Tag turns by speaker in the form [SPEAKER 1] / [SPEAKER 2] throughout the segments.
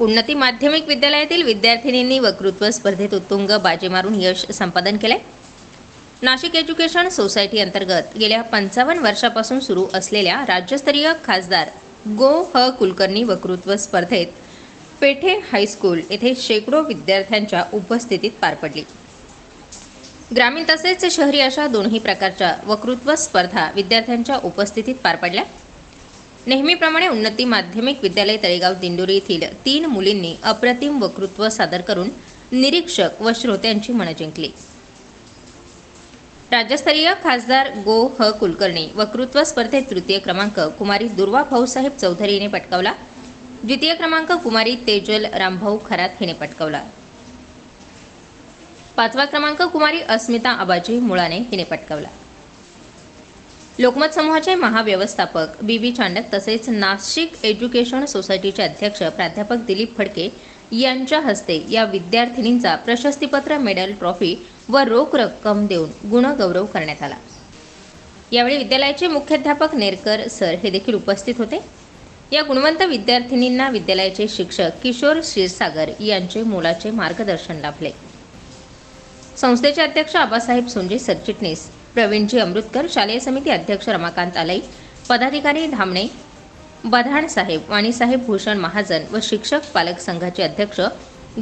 [SPEAKER 1] उन्नती माध्यमिक विद्यालयातील विद्यार्थिनींनी वक्तृत्व स्पर्धेत उत्तुंग बाजी मारून यश संपादन केले नाशिक एज्युकेशन सोसायटी अंतर्गत गेल्या पंचावन्न वर्षापासून सुरू असलेल्या राज्यस्तरीय खासदार गो ह कुलकर्णी वक्तृत्व स्पर्धेत पेठे हायस्कूल येथे शेकडो विद्यार्थ्यांच्या उपस्थितीत पार पडली. ग्रामीण तसेच शहरी अशा दोन्ही प्रकारच्या वक्तृत्व स्पर्धा विद्यार्थ्यांच्या उपस्थितीत पार पडल्या. नेहमीप्रमाणे उन्नती माध्यमिक विद्यालय तळेगाव दिंडोरी येथील तीन मुलींनी अप्रतिम वक्तृत्व सादर करून निरीक्षक व श्रोत्यांची मनं जिंकली. राज्यस्तरीय खासदार गो ह कुलकर्णी वक्तृत्व स्पर्धेत तृतीय क्रमांक कुमारी दुर्वा भाऊसाहेब चौधरी हिने पटकावला. द्वितीय क्रमांक कुमारी तेजल रामभाऊ खरात हिने पटकावला. पाचवा क्रमांक कुमारी अस्मिता आबाजी मुळाने हिने पटकावला. लोकमत समूहाचे महाव्यवस्थापक बी बी चांडक तसेच नाशिक एज्युकेशन सोसायटीचे अध्यक्ष प्राध्यापक दिलीप फडके यांच्या हस्ते या विद्यार्थिनींचा प्रशस्तीपत्र मेडल ट्रॉफी व रोख रक्कम देऊन गुणगौरव करण्यात आला. यावेळी विद्यालयाचे मुख्याध्यापक नेरकर सर हे देखील उपस्थित होते. या गुणवंत विद्यार्थिनींना विद्यालयाचे शिक्षक किशोर क्षीरसागर यांचे मोलाचे मार्गदर्शन लाभले. संस्थेचे अध्यक्ष आबासाहेब सोंजे सरचिटणीस प्रवीणजी अमृतकर शालेय समिती अध्यक्ष रमाकांत आलई पदाधिकारी धामणे बधाण साहेब वाणीसाहेब भूषण महाजन व शिक्षक पालक संघाचे अध्यक्ष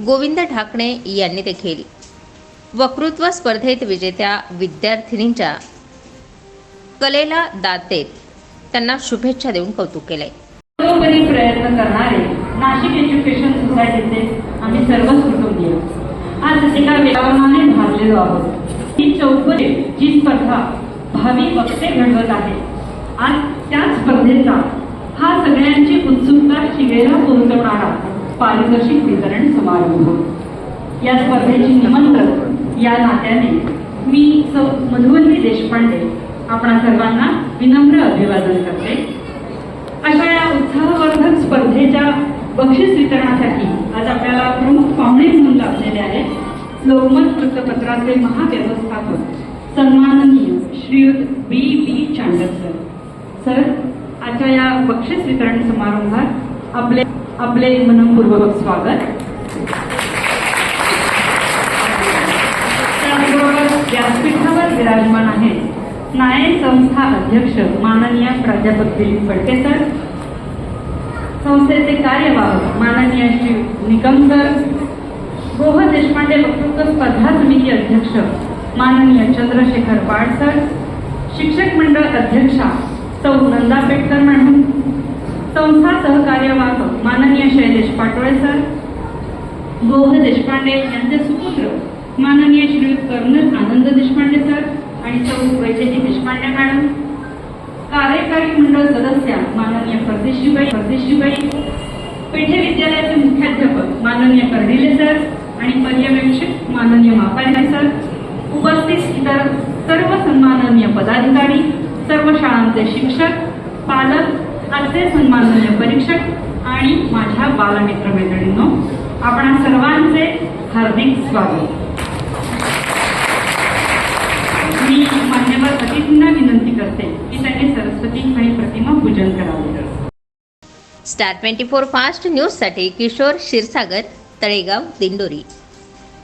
[SPEAKER 1] गोविंद ढाकणे यांनी देखील वक्तृत्व स्पर्धेत विजेत्या विद्यार्थिनींच्या कलेला दाद देत त्यांना शुभेच्छा देऊन कौतुक केले
[SPEAKER 2] सर्वोपरी प्रयत्न करणारे नाशिक एज्युकेशन सोसायटीचे आम्ही सर्वच कुटुंबीय. आज एका वेळाने भागलेलो आहोत. ही चौफले जी स्पर्धा भावी वक्ते घडवत आहे. आज त्या स्पर्धेचा हा सगळ्यांची उत्सुकता शिगेला पोहोचवणारा पारितोषिक वितरण समारंभ. या स्पर्धेची निमंत्रक या नात्याने मी सौ मधुवंती देशपांडे आपणा सर्वांना विनम्र अभिवादन करते. अशा या उत्साहवर्धक स्पर्धेच्या बक्षीस वितरणासाठी लोकमत वृत्तपत्राचे महाव्यवस्थापक सन्माननीय श्रीयुत B B Chandak sir sir आजच्या या बक्षीस वितरण समारंभात आपले आपले मनपूर्वक स्वागत. त्याचबरोबर व्यासपीठावर विराजमान आहेत नाये संस्था अध्यक्ष माननीय प्राध्यापक दिलीप फडके सर संस्थेचे कार्यवाहक माननीय श्री निकम सर गोह देशपांडे वक्तृत्व स्पर्धा समिती अध्यक्ष माननीय चंद्रशेखर पाडसर शिक्षक मंडळ अध्यक्षा सौ नंदा पेटकर मॅडम संस्था सहकार्यवाहक माननीय शैलेश पाटोळे सर गोह देशपांडे यांचे सुपुत्र माननीय श्रीयुत कर्नल आनंद देशपांडे सर आणि सौ वैजयती देशपांडे मॅडम कार्यकारी मंडळ सदस्य माननीय परदेशीबाई परदेशीबाई पेठे विद्यालयाचे मुख्याध्यापक माननीय कर्डिले सर आणि पर्यवेक्षक माननीय मापारे सर उपस्थित इतर सर्व सन्माननीय पदाधिकारी सर्व शाळांचे शिक्षक पालक आजचे सन्माननीय परीक्षक आणि माझ्या बालमित्र मैत्रिणींनो आपण सर्वांचे हार्दिक स्वागत. मी मान्यवर अतिथींना विनंती करते की त्यांनी सरस्वती आणि प्रतिमा पूजन करावे.
[SPEAKER 1] स्टार ट्वेंटी फोर फास्ट न्यूजसाठी किशोर क्षीरसागर तळेगाव दिंडोरी